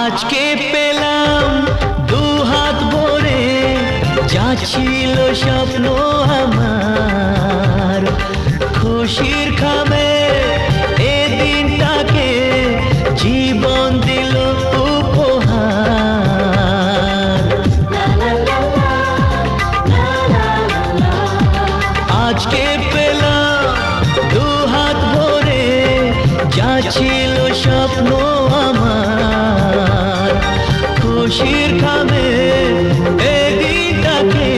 আজকে পেলাম দু হাত ভরে, যা ছিল স্বপ্ন আমার। খুশির খামে এ দিনটাকে আজকে পেলাম দু হাত ভরে ছিল স্বপ্ন খুশির খামে এদিনটাকে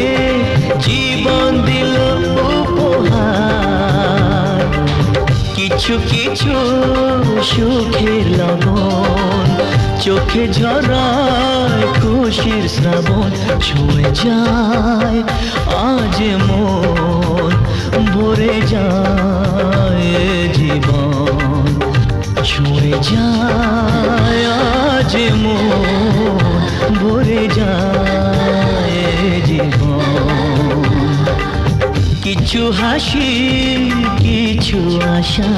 জীবন দিল উপহার। কিছু কিছু সুখের লবণ, চোখে ঝরায় খুশির শ্রাবণ ছুঁয়ে যায় আজ মন, ভরে যায় জীবন। ছুঁয়ে যায় ভরে যায় জীবন। কিছু হাসি, কিছু আশা।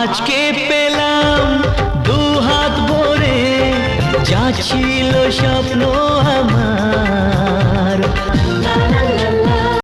আজকে পেলাম দু হাত ভরে, যা ছিল সব